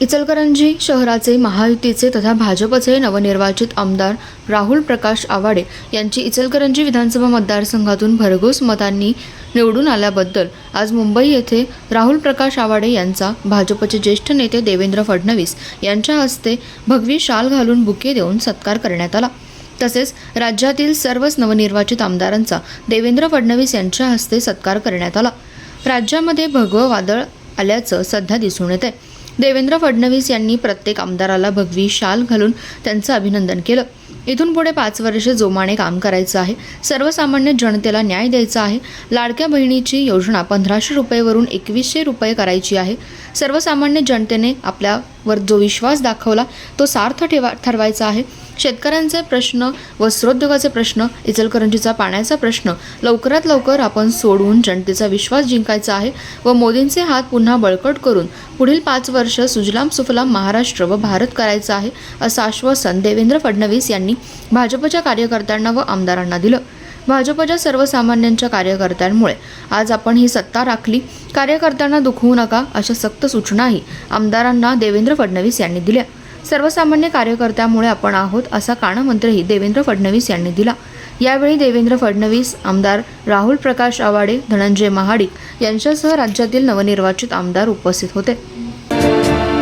इचलकरंजी शहराचे महायुतीचे तथा भाजपचे नवनिर्वाचित आमदार राहुल प्रकाश आवाडे यांची इचलकरंजी विधानसभा मतदारसंघातून भरघोस मतांनी निवडून आल्याबद्दल आज मुंबई येथे राहुल प्रकाश आवाडे यांचा भाजपचे ज्येष्ठ नेते देवेंद्र फडणवीस यांच्या हस्ते भगवी शाल घालून बुके देऊन सत्कार करण्यात आला. तसेच राज्यातील सर्वच नवनिर्वाचित आमदारांचा देवेंद्र फडणवीस यांच्या हस्ते सत्कार करण्यात आला. राज्यामध्ये भगवं वादळ आल्याचं सध्या दिसून येते देवेंद्र फडणवीस यांनी प्रत्येक आमदाराला भगवी शाल घालून त्यांचं अभिनंदन केलं. इथून पुढे पाच वर्ष जोमाने काम करायचं आहे. सर्वसामान्य जनतेला न्याय द्यायचा आहे. लाडक्या बहिणीची योजना पंधराशे रुपयेवरून एकवीसशे रुपये करायची आहे. सर्वसामान्य जनतेने आपल्यावर जो विश्वास दाखवला तो सार्थ ठेवा ठरवायचा आहे. शेतकऱ्यांचे प्रश्न वस्त्रोद्योगाचे प्रश्न इचलकरंजीचा पाण्याचा प्रश्न. लवकरात लवकर आपण सोडवून जनतेचा विश्वास जिंकायचा आहे व मोदींचे हात पुन्हा बळकट करून पुढील पाच वर्ष सुजलाम सुफलाम महाराष्ट्र व भारत करायचा आहे असं आश्वासन देवेंद्र फडणवीस यांनी भाजपच्या कार्यकर्त्यांना व आमदारांना दिलं. भाजपच्या सर्वसामान्यांच्या कार्यकर्त्यांमुळे आज आपण ही सत्ता राखली. कार्यकर्त्यांना दुखवू नका अशा सक्त सूचनाही आमदारांना देवेंद्र फडणवीस यांनी दिल्या. सर्वसामान्य कार्यकर्त्यामुळे आपण आहोत असा कानमंत्रही देवेंद्र फडणवीस यांनी दिला. यावेळी देवेंद्र फडणवीस आमदार राहुल प्रकाश आवाडे धनंजय महाडिक यांच्यासह राज्यातील नवनिर्वाचित आमदार उपस्थित होते.